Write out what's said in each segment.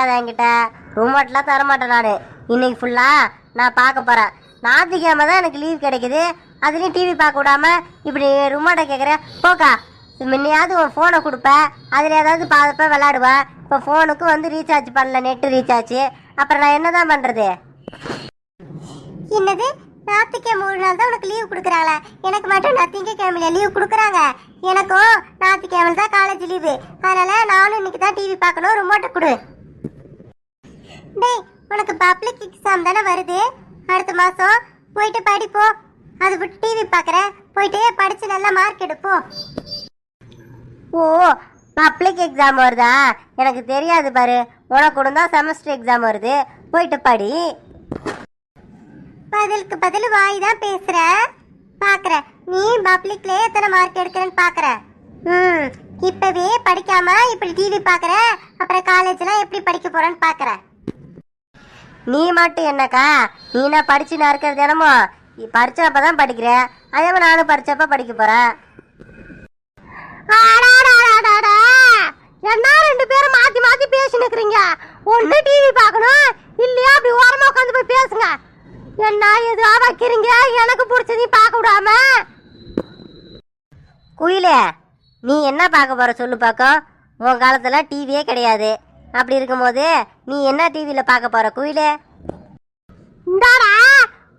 கேட்காத என்கிட்ட. ரூம்மெட்லாம் தர மாட்டேன் நான். இன்னைக்கு ஃபுல்லாக நான் பார்க்க போகிறேன் ஞாயிற்றுக்கிழமை தான் எனக்கு லீவ் கிடைக்குது. அதுலேயும் டிவி பார்க்க விடாம இப்படி ரிமோட்டை கேட்குறேன் போக்கா முன்னையாவது உன் ஃபோனை கொடுப்பேன் அதில் ஏதாவது பார்ப்ப விளாடுவேன் இப்போ ஃபோனுக்கு வந்து ரீசார்ஜ் பண்ணல நெட்டு ரீசார்ஜ் அப்புறம் நான் என்ன தான் பண்ணுறது என்னது? ஞாயிற்றுக்கிழமை ஒரு நாள் தான் உனக்கு லீவ் கொடுக்குறாங்களே. எனக்கு மட்டும் நான் திங்கக்கிழமையில லீவ் கொடுக்குறாங்க. எனக்கும் ஞாயிற்றுக்கிழமை தான் காலேஜ் லீவு அதனால நானும் இன்னைக்கு தான் டிவி பார்க்கணும் ரிமோட்டை கொடு. டேய் உனக்கு பப்ளிக் எக்ஸாம் தானே வருது? அடுத்த மாதம் போயிட்டு படிப்போ. அது விட்டு டிவி பார்க்குற போயிட்டு படித்து நல்லா மார்க் எடுப்போ. ஓ பப்ளிக் எக்ஸாம் வருதா? எனக்கு தெரியாது பாரு. உனக்கு தான் செமஸ்டர் எக்ஸாம் வருது. போயிட்டு படி. பதிலுக்கு பதில் வாய் தான் பேசுற. பாக்குற. நீ பப்ளிக்ல எத்தனை மார்க் எடுக்கிறேன்னு பாக்குற? ம் இப்பவே படிக்காம இப்படி டிவி பாக்குற? அப்புறம் காலேஜ்லாம் எப்படி படிக்க போறேன்னு பாக்குற? நீ மட்டும் என்னக்கா? நீ நான் படிச்சு நான் இருக்கிற தினமும் படிச்சப்ப தான் படிக்கிறேன் அதே மாதிரி நானும் படிச்சப்ப படிக்க போறேன். என்ன ரெண்டு பேரும் மாத்தி மாத்தி பேசி நிக்கிறீங்க ஒண்ணு டிவி பார்க்கணும் இல்லையா? அப்படி ஓரமா உட்காந்து போய் பேசுங்க. என்ன எதுவா வைக்கிறீங்க? எனக்கு பிடிச்சதையும் பார்க்க விடாம. குயிலே நீ என்ன பார்க்க போற? சொல்லு பார்க்க. உன் காலத்துல டிவியே கிடையாது. அப்படி இருக்கும்போது நீ என்ன டிவியில பார்க்க போற குயிலே? இந்தாடா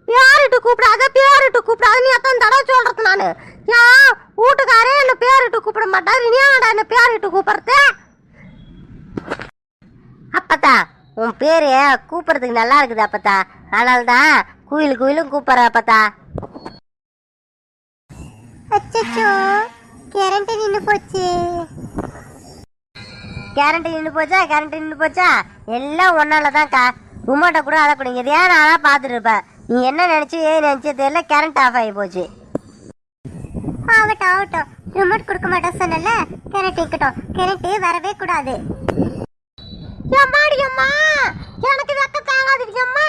பேரிட்டு கூப்பிடாத பேரிட்டு கூப்பிடாத. நீ எத்தனை தடவை சொல்றது நானு. ஏன் வீட்டுக்காரே என்ன பேரிட்டு கூப்பிட மாட்டாரு. நீ ஏன்டா என்ன பேரிட்டு கூப்பிடுறது? அப்பத்தா உன் பேரு கூப்பிடுறதுக்கு நல்லா இருக்குது அப்பத்தா. அதனால தான் குயில் குயிலும் கூப்பிடுற அப்பத்தா. அச்சோ கரண்ட் நின்று போச்சு. கரண்ட் நின்று போச்சா? கரண்ட் நின்று போச்சா? எல்லாம் ஒன்னால தான்க்கா ரிமோட்டை கூட அதை கூட எதையா நானா பார்த்துட்டு இருப்பேன் நீ என்ன நினைச்சு ஏன் நினைச்சு தெரியல கரண்ட் ஆஃப் ஆகி போச்சு. ஆகட்டும் ஆகட்டும். ரிமோட் கொடுக்க மாட்டோம் சொன்னல கரண்ட் இருக்கட்டும். கரண்ட் வரவே கூடாது. எம்மாடி அம்மா எனக்கு வெக்க தாங்காது அம்மா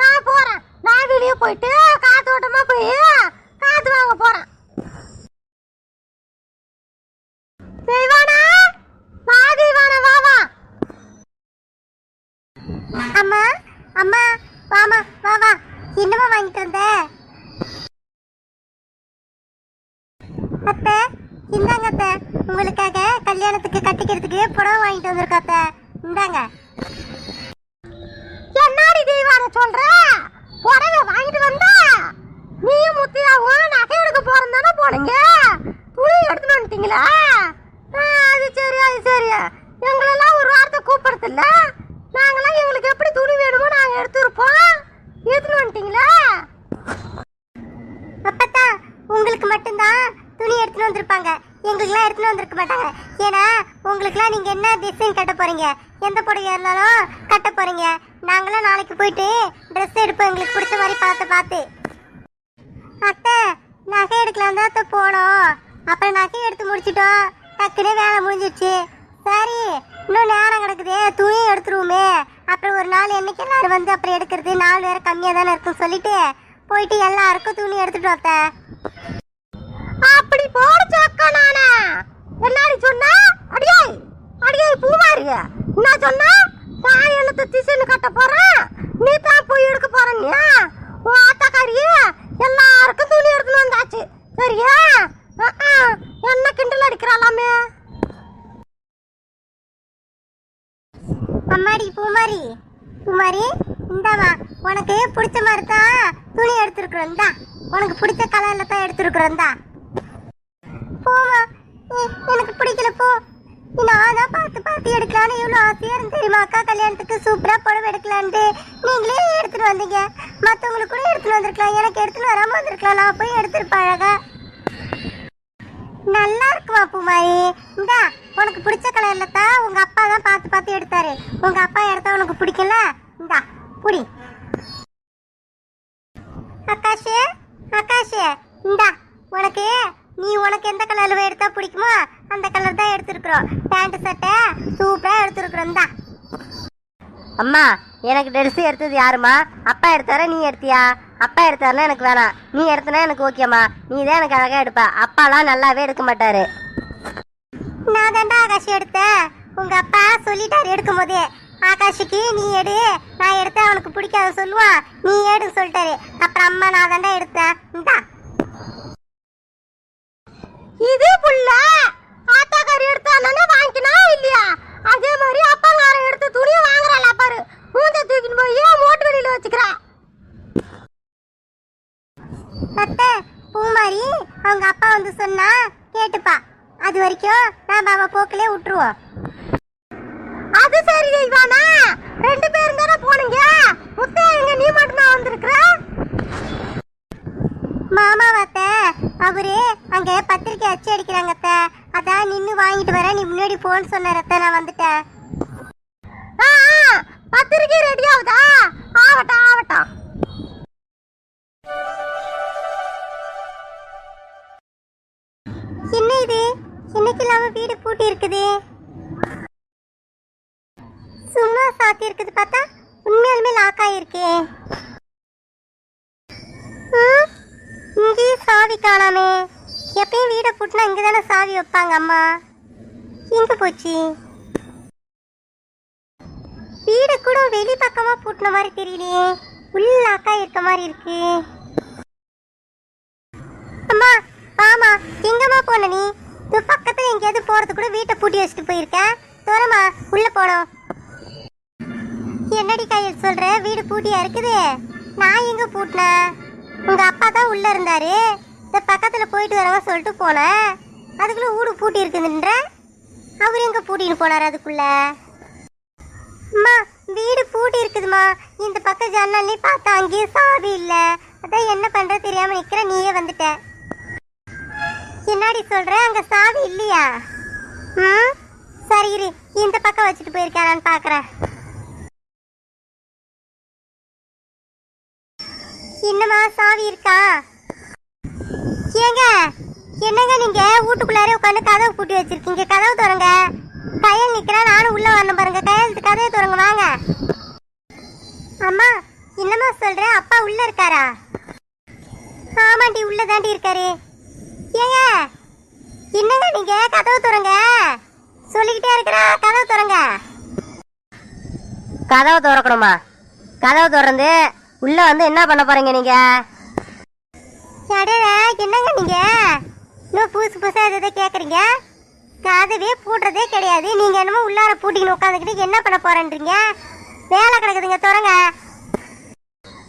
நான் போறேன். நான் வெளியே போயிட்டு காத்தோட்டமா போய் காத்து வாங்க போறேன். தெய்வானா வா தெய்வானா வா வா அம்மா அம்மா வாமா வா வா என்னமா வாங்கிட்டு வந்த? அத்தை இந்தாங்க அத்தை. உங்களுக்காக கல்யாணத்துக்கு கட்டிக்கிறதுக்கு புடவை வாங்கிட்டு வந்திருக்கோம் அத்தை. இந்தாங்க. என்னாடி தெய்வான சொல்ற? புடவை வாங்கிட்டு வந்தா? நீயும் முத்தியாவும் நகை எடுக்க போறோம் தானே போனீங்க? துணி எடுத்துட்டு வந்துட்டீங்களா? அது சரி அது சரி. எங்களெல்லாம் ஒரு வாரத்தை கூப்பிடுறது நாங்களாம் எங்களுக்கு எப்படி துணி வேணுமோ நாங்கள் எடுத்துருப்போம். எடுத்துன்னு வந்துட்டீங்களா? அப்பத்தா உங்களுக்கு மட்டும்தான் துணி எடுத்துன்னு வந்திருப்பாங்க. எங்களுக்குலாம் எடுத்துன்னு வந்திருக்க மாட்டாங்க. ஏன்னா உங்களுக்குலாம் நீங்கள் என்ன டிசைன் கட்ட போகிறீங்க எந்த புடவை இருந்தாலும் கட்ட போகிறீங்க நாங்களாம் நாளைக்கு போயிட்டு ட்ரெஸ் எடுப்போம். எங்களுக்கு பிடிச்ச மாதிரி பார்த்து பார்த்து. அத்தை நகை எடுக்கலாம் தான் அத்தை போனோம். அப்புறம் நகை எடுத்து முடிச்சிட்டோம். டக்குனே வேலை முடிஞ்சிடுச்சு சரி இன்னும் நேரம் கிடக்குதே துணி எடுத்துருவோமே. அப்புறம் ஒரு நாள் என்னைக்கு எல்லாரும் வந்து அப்புறம் எடுக்கிறது? நாள் வேற கம்மியாக தானே இருக்கும் சொல்லிட்டு போயிட்டு எல்லாருக்கும் துணி எடுத்துட்டு வந்த அப்படி போடுச்சு அக்கா நானா. எல்லாரும் சொன்னா? அடியே அடியே பூமாரி என்ன சொன்னா? நான் என்னத்த திசைன்னு கட்ட போறேன் நீ தான் போய் எடுக்க போறேன்யா உன் ஆத்தாக்காரி எல்லாருக்கும் துணி எடுத்துன்னு வந்தாச்சு சரியா அஹ், அஹ், என்ன கிண்டல் அடிக்கிறாளாமே அம்மாடி பூமாரி பூமாரி இந்தாமா உனக்கு பிடிச்ச மாதிரி தான் துணி எடுத்துருக்குறோம் இந்தா உனக்கு பிடிச்ச கலர்ல தான் எடுத்துருக்குறோம் தான் போமா ஏ, எனக்கு பிடிக்கல போ. நான் தான் பார்த்து பார்த்து எடுக்கலான்னு இவ்வளோ ஆசையாக இருந்து தெரியுமா? அக்கா கல்யாணத்துக்கு சூப்பராக புடவை எடுக்கலான்ட்டு. நீங்களே எடுத்துகிட்டு வந்தீங்க. மற்றவங்களுக்கு கூட எடுத்துகிட்டு வந்திருக்கலாம். எனக்கு எடுத்துகிட்டு வராமல் வந்திருக்கலாம். நான் போய் எடுத்துருப்பேன் அழகா. நல்லா இருக்குமா பூமாரி? இந்தா உனக்கு பிடிச்ச கலரில் தான் உங்கள் அப்பா தான் பார்த்து பார்த்து எடுத்தாரு. உங்கள் அப்பா எடுத்தா உனக்கு பிடிக்கல? இந்தா புடி. ஆகாஷ் ஆகாஷ் இந்தா உனக்கு நீ உனக்கு எந்த கலர்ல எடுத்தா பிடிக்குமோ அந்த கலர் தான் எடுத்திருக்கிறோம். பேண்ட் சட்டை சூப்பராக எடுத்திருக்கிறோம் தான் அம்மா எனக்கு ட்ரெஸ் எடுத்தது யாருமா அப்பா எடுத்தாரா நீ எடுத்தியா? அப்பா எடுத்தாருன்னா எனக்கு வேணாம். நீ எடுத்தனா எனக்கு ஓகேம்மா நீ தான் எனக்கு அழகாக எடுப்ப. அப்பாலாம் நல்லாவே எடுக்க மாட்டாரு. நான் தாண்டா ஆகாஷ் எடுத்தேன். உங்க அப்பா சொல்லிட்டாரு எடுக்கும் போதே ஆகாஷுக்கு நீ எடு நான் எடுத்தா அவனுக்கு பிடிக்காத சொல்லுவான் நீ எடு சொல்லிட்டாரு. அப்புறம் அம்மா நான் தாண்டா எடுத்தேன். இந்தா. இது புள்ள ஆத்தாக்காரி எடுத்தானே வாங்கினா இல்லையா? அதே மாதிரி அப்பங்கார எடுத்த துணியை வாங்குறாளா பாரு. மூஞ்ச தூக்கின்னு போய் மோட்டு வெளியில வச்சுக்கிறா? அத்தை பூமாரி அவங்க அப்பா வந்து சொன்னா கேட்டுப்பா. அது வரைக்கும் நான் பாபா போக்கிலே விட்டுருவோம். அது சரி தெய்வானா ரெண்டு பேரும் தானே போனீங்க? முத்தையா எங்க நீ மட்டும் தான் வந்திருக்கிற? மாமா அத்தை அவரு அங்க பத்திரிக்கை அச்சு அடிக்கிறாங்க அத்தை. அதான் நின்னு வாங்கிட்டு வரேன் நீ முன்னாடி போன்னு சொன்னார் அத்தை நான் வந்துட்டேன். பத்திரிக்கை ரெடி ஆகுதா? ஆகட்டும் ஆகட்டும். என்ன இது? இன்னைக்கு இல்லாம வீடு பூட்டி இருக்குது சாத்தி இருக்குது பார்த்தா? உண்மையாலுமே லாக் ஆயிருக்கு. இங்கேயும் சாவி காணாமே. எப்பயும் வீடை பூட்டினா இங்கே தானே சாவி வைப்பாங்க அம்மா. எங்கே போச்சு? வீடு கூட வெளி பக்கமா பூட்டின மாதிரி தெரியலையே. உள்ள அக்கா இருக்க மாதிரி இருக்கு. அம்மா பாமா எங்கம்மா போன நீ? இது பக்கத்துல எங்கேயாவது போறது கூட வீட்டை பூட்டி வச்சுட்டு போயிருக்க. தோரமா உள்ளே போனோம் என்னடி கையில் சொல்ற? வீடு பூட்டியா இருக்குது? நான் எங்க பூட்டினேன் உங்க அப்பா தான் உள்ள இருந்தாரு. இந்த பக்கத்துல போயிட்டு வரவ சொல்லிட்டு போனேன் அதுக்குள்ள வீடு பூட்டி இருக்குதுன்ற? அவர் எங்க பூட்டின்னு போனார் அதுக்குள்ள? அம்மா வீடு பூட்டி இருக்குதுமா இந்த பக்கம் ஜன்னல்லே பார்த்தா அங்கேயும் சாவி இல்லை. அதான் என்ன பண்ற தெரியாம நிக்கிற நீயே வந்துட்ட. என்னடி சொல்ற? அங்க சாவி இல்லையா? ம்? சரி இரு இந்த பக்கம் வச்சுட்டு போயிருக்கானான்னு பாக்குறேன். ஆவி இருக்கா? ஏங்க என்னங்க நீங்க வீட்டுக்குள்ளாரே உட்காந்து கதவு பூட்டி வச்சிருக்கீங்க? கதவு திறங்க. கையல் நிக்கிறா நானும் உள்ள வரணும் பாருங்க. கையெழுத்து கதவை திறங்க வாங்க. அம்மா என்னம்மா சொல்ற? அப்பா உள்ள இருக்காரா? ஆமாண்டி உள்ள தாண்டி இருக்காரு. ஏங்க என்னங்க நீங்க? கதவு திறங்க. சொல்லிக்கிட்டே இருக்கிறா கதவு திறங்க. கதவை திறக்கணுமா? கதவை திறந்து உள்ள வந்து என்ன பண்ண போறீங்க நீங்க? அடடா என்னங்க நீங்க? இன்னும் புதுசு புதுசாக எதை கேட்குறீங்க கதவே பூட்டுறதே கிடையாது. நீங்கள் என்னமோ உள்ளார பூட்டிக்கின்னு உட்காந்துக்கிட்டு என்ன பண்ண போகிறேன்றீங்க வேலை கிடக்குதுங்க தொடங்க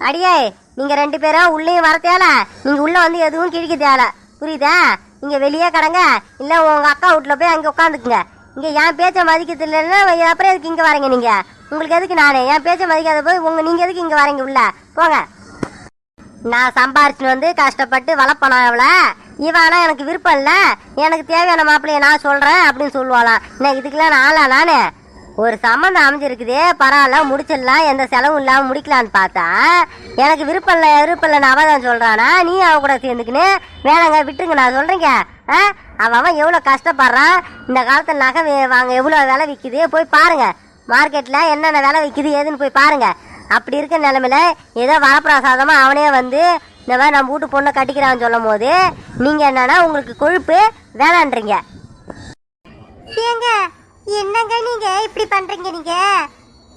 அடியே நீங்கள் ரெண்டு பேரும் உள்ளேயும் வர தேவை நீங்கள் உள்ளே வந்து எதுவும் கிழிக்க தேவை புரியுதா? நீங்கள் வெளியே கடங்க. இல்லை உங்கள் அக்கா வீட்டில் போய் அங்கே உட்காந்துக்குங்க இங்கே என் பேச்சை மதிக்கிறது இல்லைன்னா அப்புறம் எதுக்கு இங்கே வரீங்க நீங்கள் உங்களுக்கு எதுக்கு நான்? என் பேச்சை மதிக்காத போய் உங்கள் நீங்கள் எதுக்கு இங்கே வரீங்க உள்ள? போங்க. நான் சம்பாரிச்சுன்னு வந்து கஷ்டப்பட்டு வளர்ப்பணும் அவளை? இவானா எனக்கு விருப்பம் இல்லை. எனக்கு தேவையான மாப்பிள்ளைய நான் சொல்கிறேன் அப்படின்னு சொல்லுவாளாம். நான் இதுக்கெல்லாம் நான் ஆளா நானு? ஒரு சம்மந்தம் அமைஞ்சிருக்குது பரவாயில்ல முடிச்சிடலாம். எந்த செலவும் இல்லாமல் முடிக்கலான்னு பார்த்தா எனக்கு விருப்பம் இல்லை விருப்பம் இல்லைன்னு அவ தான் சொல்றானா? நீ அவ கூட சேர்ந்துக்கின்னு வேணாங்க விட்டுருங்க நான் சொல்கிறேங்க ஆ? அவன் அவன் எவ்வளோ கஷ்டப்படுறான்? இந்த காலத்தில் நகை வாங்க எவ்வளோ விலை விற்கிது போய் பாருங்கள் மார்க்கெட்டில் என்னென்ன விலை விற்கிது ஏதுன்னு போய் பாருங்கள் அப்படி இருக்க நிலமையில ஏதோ வரப்பிரசாதமா அவனே வந்து இந்த மாதிரி நம்ம வீட்டு பொண்ணை கட்டிக்கிறான்னு சொல்லும் போது நீங்க என்னன்னா உங்களுக்கு கொழுப்பு வேணான்றீங்க. ஏங்க என்னங்க நீங்க இப்படி பண்றீங்க நீங்க?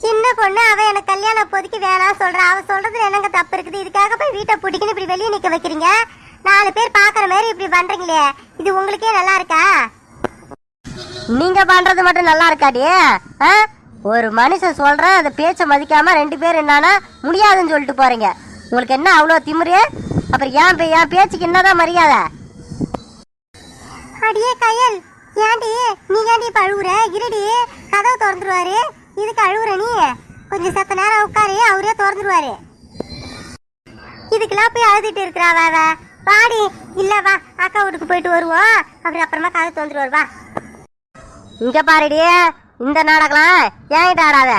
சின்ன பொண்ணு அவ எனக்கு கல்யாணம் இப்போதைக்கு வேணாம் சொல்றா. அவ சொல்றதுல என்னங்க தப்பு இருக்குது? இதுக்காக போய் வீட்டை பூட்டிக்கின்னு இப்படி வெளியே நிக்க வைக்கிறீங்க? நாலு பேர் பாக்குற மாதிரி இப்படி பண்றீங்களே இது உங்களுக்கே நல்லா இருக்கா? நீங்க பண்றது மட்டும் நல்லா இருக்காடி ஆ? ஒரு மனுஷன் சொல்றேன் அந்த பேச்சை மதிக்காம ரெண்டு பேர் என்னன்னா முடியாதுன்னு சொல்லிட்டு போறீங்க. உங்களுக்கு என்ன அவ்வளோ திமிரு? அப்புறம் ஏன் என் பேச்சுக்கு என்னதான் மரியாதை? அடியே கையல் ஏன்டி நீ ஏன்டி இப்ப அழுவுற? இருடி கதவு திறந்துருவாரு. இதுக்கு அழுவுற நீ? கொஞ்சம் சத்த நேரம் உட்காரு அவரே திறந்துருவாரு. இதுக்கெல்லாம் போய் அழுதுட்டு இருக்கிறா அவ. வாடி இல்ல வா. அக்கா வீட்டுக்கு போயிட்டு வருவோம். அப்புறம் அப்புறமா கதவு திறந்துருவாரு வா. இங்க பாருடி. இந்த நாடகம்லாம் என்கிட்ட ஆடாத.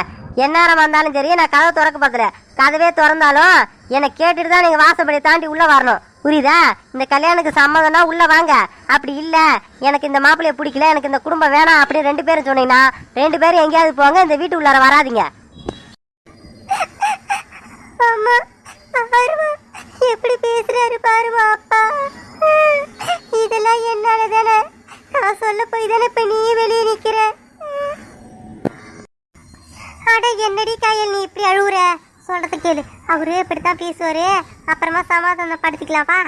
எந்நேரம் வந்தாலும் சரி நான் கதவை திறக்க பார்த்துல கதவே திறந்தாலும் என்னை கேட்டுட்டு தான் நீங்கள் வாசப்படி தாண்டி உள்ளே வரணும். புரியுதா? இந்த கல்யாணுக்கு சம்மதம்னா உள்ளே வாங்க. அப்படி இல்லை. எனக்கு இந்த மாப்பிள்ளைய பிடிக்கல. எனக்கு இந்த குடும்பம் வேணாம் அப்படி ரெண்டு பேரும் சொன்னீங்கன்னா ரெண்டு பேரும் எங்கேயாவது போங்க. இந்த வீட்டு உள்ளார வராதீங்க. எப்படி பேசுறாரு பாருமா அப்பா. இதெல்லாம் என்னால தானே நான் சொல்ல போய் தானே இப்ப நீ வெளியே நிக்கிற? அட என்னடி கையில் நீ இப்படி அழுகுற சொல்றது கேளு. அவரு இப்படித்தான் பேசுவாரு. அப்புறமா சமாதானப்படுத்திக்கலாம் வா.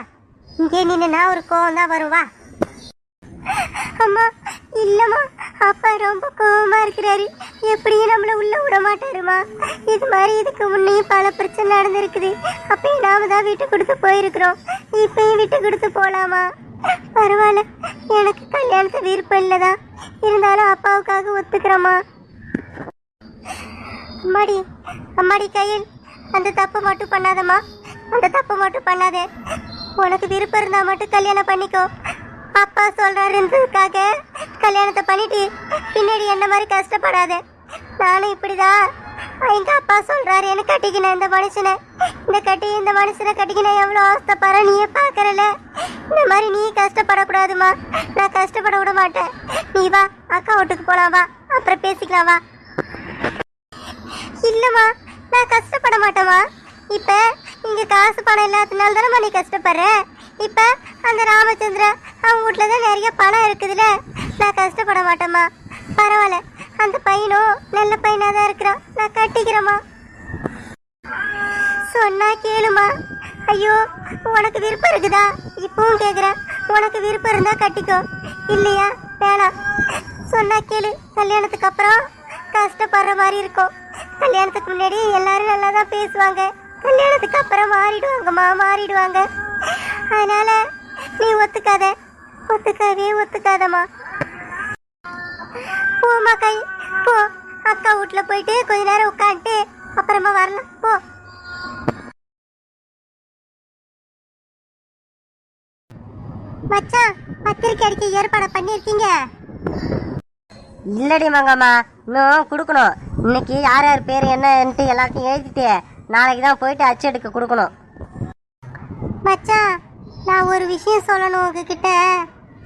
இங்கே நின்னுனா ஒரு கோவம் தான் வருவா அம்மா இல்லம்மா. அப்பா ரொம்ப கோவமா இருக்கிறாரு. எப்படியும் நம்மள உள்ள விட மாட்டாருமா. இது மாதிரி இதுக்கு முன்னையும் பல பிரச்சனை நடந்திருக்குது. அப்பயும் நாம தான் விட்டு கொடுத்து போயிருக்கிறோம். இப்பயும் விட்டு கொடுத்து போலாமா? பரவாயில்ல. எனக்கு கல்யாணத்து விருப்பம் இல்லைதான். இருந்தாலும் அப்பாவுக்காக ஒத்துக்கிறோமா அம்மாடி அம்மாடி கையில் அந்த தப்பு மட்டும் பண்ணாதம்மா. அந்த தப்பு மட்டும் பண்ணாதே. உனக்கு விருப்பம் இருந்தால் மட்டும் கல்யாணம் பண்ணிக்கோ. அப்பா சொல்கிறாருன்றதுக்காக கல்யாணத்தை பண்ணிட்டு பின்னாடி என்ன மாதிரி கஷ்டப்படாத. நானும் இப்படிதான். எங்கள் அப்பா சொல்கிறாரு எனக்கு கட்டிக்கின இந்த மனுஷனை. இந்த கட்டி இந்த மனுஷனை கட்டிக்கின எவ்வளோ அவஸ்தப்படுற நீயே பார்க்குறல. இந்த மாதிரி நீ கஷ்டப்படக்கூடாதுமா நான் கஷ்டப்பட விட மாட்டேன். நீ வா அக்கா வீட்டுக்கு போகலாம் வா. அப்புறம் பேசிக்கலாம் வா. இல்லைம்மா நான் கஷ்டப்பட மாட்டேம்மா. இப்போ இங்கே காசு பணம் இல்லாததுனால தானே நீ கஷ்டப்படுற? இப்போ அந்த ராமச்சந்திரா அவங்க வீட்ல தான் நிறைய பணம் இருக்குதுல்ல? நான் கஷ்டப்பட மாட்டேம்மா. பரவாயில்ல அந்த பையனும் நல்ல பையனாக தான் இருக்கிறான். நான் கட்டிக்கிறேம்மா. சொன்னா கேளுமா ஐயோ உனக்கு விருப்பம் இருக்குதா? இப்பவும் கேட்குறேன் உனக்கு விருப்பம் இருந்தால் கட்டிக்கோ. இல்லையா? வேணாம். சொன்னா கேளு. கல்யாணத்துக்கு அப்புறம் கஷ்டப்படுற மாதிரி இருக்கும். கல்யாணத்துக்கு முன்னாடி எல்லாரும் நல்லா தான் பேசுவாங்க. கல்யாணத்துக்கு அப்புறம் மாறிடுவாங்கம்மா மாறிடுவாங்க. அதனால நீ ஒத்துக்காத. ஒத்துக்காதே ஒத்துக்காதம்மா. போ கை போ. அக்கா வீட்ல போயிட்டு கொஞ்ச நேரம் உட்காந்துட்டு அப்புறமா வரலாம். போ. மச்சான் பத்திரிக்கை அடிக்க ஏற்பாடு பண்ணியிருக்கீங்க. இல்லடி மங்கம்மா இன்னும் கொடுக்கணும். இன்னைக்கு யார் யார் பேர் என்னன்ட்டு எல்லாத்தையும் எழுதிட்டு நாளைக்கு தான் போயிட்டு அச்சு எடுக்க கொடுக்கணும். மச்சான் நான் ஒரு விஷயம் சொல்லணும் உங்ககிட்ட.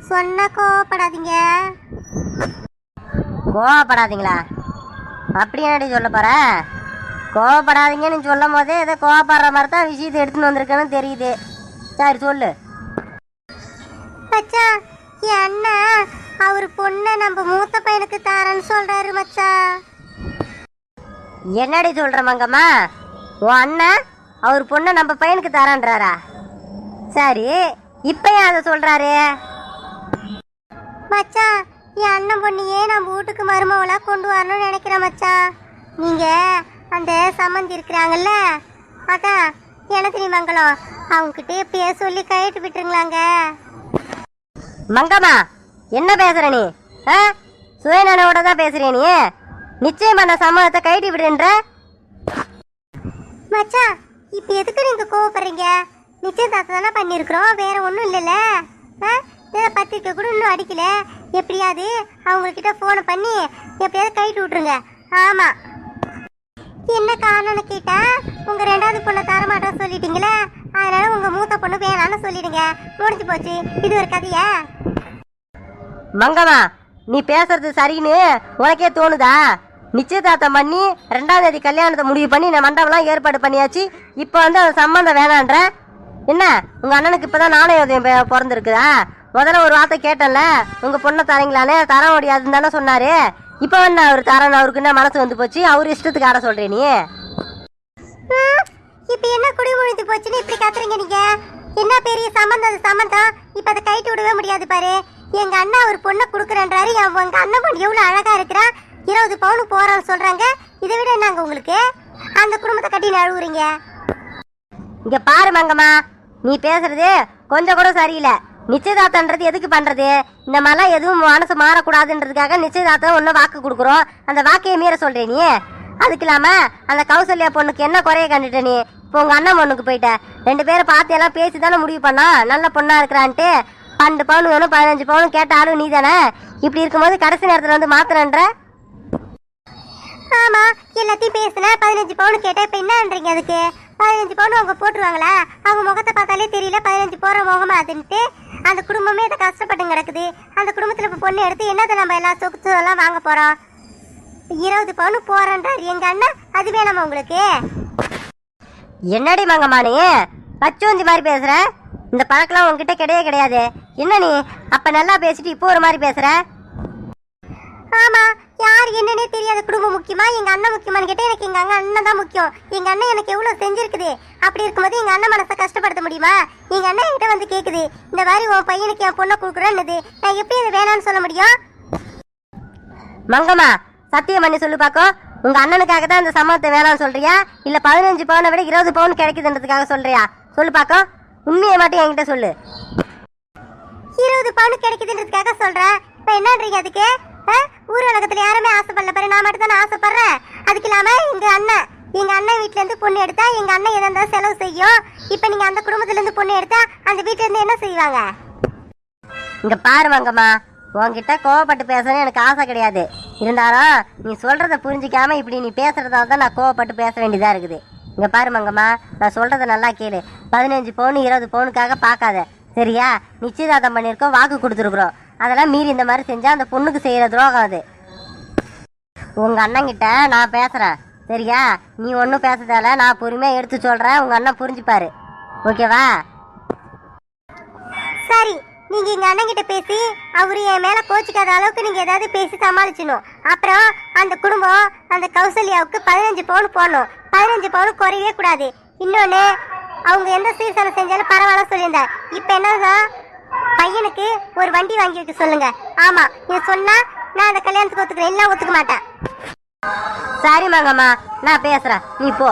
சொன்னா கோவப்படாதீங்க. கோவப்படாதீங்களா? அப்படி என்னடி சொல்ல போற? கோவப்படாதீங்கன்னு சொல்லும் போதே ஏதோ கோவப்படுற மாதிரி தான் விஷயத்தை எடுத்துன்னு வந்திருக்கேன்னு தெரியுது. சரி சொல்லு. மச்சான் என் அண்ணன் அவர் பொண்ணை நம்ம மூத்த பையனுக்கு தாரேன்னு சொல்றாரு மச்சான் என்னடி சொல்ற மங்கம்மா? உன் அண்ணன் அவர் பொண்ணை நம்ம பையனுக்கு தரான்றாரா? சரி இப்போ ஏன் அதை சொல்றாரு? மச்சான் என் அண்ணன் பொண்ணையே நம்ம வீட்டுக்கு மருமவளா கொண்டு வரணும்னு நினைக்கிறேன் மச்சான். நீங்க அந்த சம்மந்தி இருக்கிறாங்கல்ல? அதான் எனக்கு மங்களம் அவங்ககிட்ட எப்படியே சொல்லி கையிட்டு விட்டுருங்களாங்க. மங்கம்மா என்ன பேசுற நீ? ஆ? சுயநனவோட தான் பேசுறிய நீ? நிச்சயம் பண்ண சம்மதத்தை கைட்டி விடுன்ற மச்சான் இப்போ எதுக்கு நீங்க கோவப்படுறீங்க? நிச்சயதார்த்தம் தானே பண்ணியிருக்கிறோம் வேற ஒன்றும் இல்லைல்ல. ஆ? பத்திரிக்கை கூட இன்னும் அடிக்கல. எப்படியாவது அவங்கக்கிட்ட ஃபோனை பண்ணி எப்படியாவது கைட்டு விட்ருங்க ஆமாம் என்ன காரணம்னு கேட்டா உங்க ரெண்டாவது பொண்ணை தரமாட்டோம் சொல்லிட்டீங்களே அதனால உங்க மூத்த பொண்ணு வேணாம்னு சொல்லிடுங்க. முடிஞ்சு போச்சு. இது ஒரு கதையா? மங்கம்மா நீ பேசுறது சரின்னு உனக்கே தோணுதா? நிச்சயதார்த்தம் பண்ணி ரெண்டாம் தேதி கல்யாணத்தை முடிவு பண்ணி நான் மண்டபம்லாம் ஏற்பாடு பண்ணியாச்சு. இப்போ வந்து அந்த சம்மந்தம் வேணான்ற. என்ன? உங்க அண்ணனுக்கு இப்பதான் நாணயம் பிறந்திருக்குதா? முதல்ல ஒரு வார்த்தை கேட்டேன்ல. உங்க பொண்ணை தரீங்களானே தர முடியாதுன்னு தானே சொன்னாரு. இப்போ என்ன அவர் தரேன் அவருக்கு என்ன மனசு வந்து போச்சு? அவர் இஷ்டத்துக்கு ஆட சொல்றே நீ. இப்போ என்ன குடி முழுத்து போச்சுன்னு இப்படி கத்துறீங்க நீங்க? என்ன பெரிய சம்மந்தம் அது சம்மந்தம் இப்போ அதை கைட்டு விடவே முடியாது பாரு. எங்க அண்ணா ஒரு பொண்ணை கொடுக்குறேன்றாரு. என் உங்க அண்ணன் பொண்ணு எவ்வளவு அழகா இருக்கிறா. இருபது பவுனுக்கு போறான்னு சொல்றாங்க. இதை விட என்னங்க உங்களுக்கு? அந்த குடும்பத்தை கட்டி அழுகுறீங்க இங்க பாரு மங்கம்மா நீ பேசுறது கொஞ்சம் கூட சரியில்லை. நிச்சயதார்த்தன்றது எதுக்கு பண்றது? இந்த மாதிரிலாம் எதுவும் மனசு மாறக்கூடாதுன்றதுக்காக நிச்சயதார்த்தம் ஒன்றும் வாக்கு கொடுக்குறோம். அந்த வாக்கையை மீற சொல்றே நீ. அதுக்கு இல்லாம அந்த கௌசல்யா பொண்ணுக்கு என்ன குறைய கண்டுட்ட நீ? இப்போ உங்க அண்ணன் பொண்ணுக்கு போயிட்ட. ரெண்டு பேரும் பார்த்து எல்லாம் பேசி தானே முடிவு பண்ணா? நல்ல பொண்ணா இருக்கிறான்ட்டு. பன்னெண்டு பவுன் வேணும் பதினஞ்சு பவுன் கேட்டாலும் நீ தானே இப்படி இருக்கும்போது கடைசி நேரத்தில் வந்து மாத்திரன்ற ஆமா எல்லாத்தையும் பேசுனா பதினஞ்சு பவுன் கேட்டா இப்ப என்னன்றீங்க அதுக்கு? பதினஞ்சு பவுன் அவங்க போட்டுருவாங்களா? அவங்க முகத்தை பார்த்தாலே தெரியல பதினஞ்சு போற முகமா அதுன்ட்டு. அந்த குடும்பமே இதை கஷ்டப்பட்டு கிடக்குது. அந்த குடும்பத்துல இப்ப பொண்ணு எடுத்து என்னத்தை நம்ம எல்லாம் சொத்து எல்லாம் வாங்க போறோம்? இருபது பவுன் போறேன்றார். எங்க அண்ணன் அது வேணாமா உங்களுக்கு? என்னடி மங்கம்மா நீ? பச்சோந்தி மாதிரி பேசுற? இந்த பழக்கெல்லாம் உங்ககிட்ட கிடையவே கிடையாது. என்ன நீ? அப்ப நல்லா பேசிட்டு இப்போ ஒரு மாதிரி பேசுற? ஆமா யார் என்னன்னே தெரியாத குடும்பம் முக்கியமா? எங்க அண்ணன் முக்கியமான்னு கேட்டா எனக்கு எங்க அண்ணன் அண்ணன் தான் முக்கியம். எங்க அண்ணன் எனக்கு எவ்வளவு செஞ்சிருக்குது? அப்படி இருக்கும்போது எங்க அண்ணன் மனசை கஷ்டப்படுத்த முடியுமா? எங்க அண்ணன் என்கிட்ட வந்து கேக்குது இந்த மாதிரி உன் பையனுக்கு என் பொண்ணை கொடுக்குறேன்னு நான் எப்படி அதை வேணாம்னு சொல்ல முடியும்? மங்கம்மா சத்தியம் பண்ணி சொல்லு பாக்கோ. உங்க அண்ணனுக்காக தான் இந்த சம்பவத்தை வேணாம்னு சொல்றியா? இல்ல பதினஞ்சு பவுனை விட இருபது பவுன் கிடைக்குதுன்றதுக்காக சொல்றியா? சொல்லு பாக்கோ. உண்மையை மட்டும் என்கிட்ட சொல்லு. இருபது பவுன் கிடைக்குதுன்றதுக்காக சொல்றேன். இப்ப என்னன்றீங்க அதுக்கு? ஊர் உலகத்துல யாருமே ஆசைப்படல. பாரு நான் மட்டும் தான் ஆசைப்படுறேன். அதுக்கு இல்லாம எங்க அண்ணன் எங்க அண்ணன் வீட்ல இருந்து பொண்ணு எடுத்தா எங்க அண்ணன் எதா இருந்தாலும் செலவு செய்யும். இப்ப நீங்க அந்த குடும்பத்துல இருந்து பொண்ணு எடுத்தா அந்த வீட்ல இருந்து என்ன செய்வாங்க? இங்க பாருவாங்கம்மா உன்கிட்ட கோவப்பட்டு பேசணும்னு எனக்கு ஆசை கிடையாது. இருந்தாலும் நீ சொல்றத புரிஞ்சிக்காம இப்படி நீ பேசுறதால தான் நான் கோவப்பட்டு பேச வேண்டியதா இருக்குது. இங்க பாரு மங்கம்மா நான் சொல்றத நல்லா கேளு. பதினஞ்சு பவுன் இருபது பவுனுக்காக பார்க்காத. சரியா? நிச்சயதார்த்தம் பண்ணியிருக்கோம் வாக்கு கொடுத்துருக்குறோம். அதெல்லாம் மீறி இந்த மாதிரி செஞ்சா அந்த பொண்ணுக்கு செய்யற துரோகம் அது. உங்க அண்ணங்கிட்ட நான் பேசுறேன். சரியா? நீ ஒன்றும் பேசுறதால நான் பொறுமையா எடுத்து சொல்றேன். உங்க அண்ணன் புரிஞ்சுப்பாரு. ஓகேவா? சரி நீங்க எங்க அண்ணன் கிட்ட பேசி அவரு என் மேல கோச்சிக்காத அளவுக்கு நீங்க ஏதாவது பேசி சமாளிச்சணும் அப்புறம் அந்த குடும்பம் அந்த கௌசல்யாவுக்கு பதினஞ்சு பவுன் போடணும். பதினஞ்சு பவுன் குறையவே கூடாது. இன்னொன்னு அவங்க எந்த சீர்சனம் செஞ்சாலும் பரவாயில்ல சொல்லியிருந்தேன் இப்போ என்னதான் பையனுக்கு ஒரு வண்டி வாங்கி வைக்க சொல்லுங்க. ஆமா நீ சொன்னா நான் அந்த கல்யாணத்துக்கு ஒத்துக்கிறேன். எல்லாம் ஒத்துக்க மாட்டேன். சரி மங்கம்மா நான் பேசுறேன். நீ போ.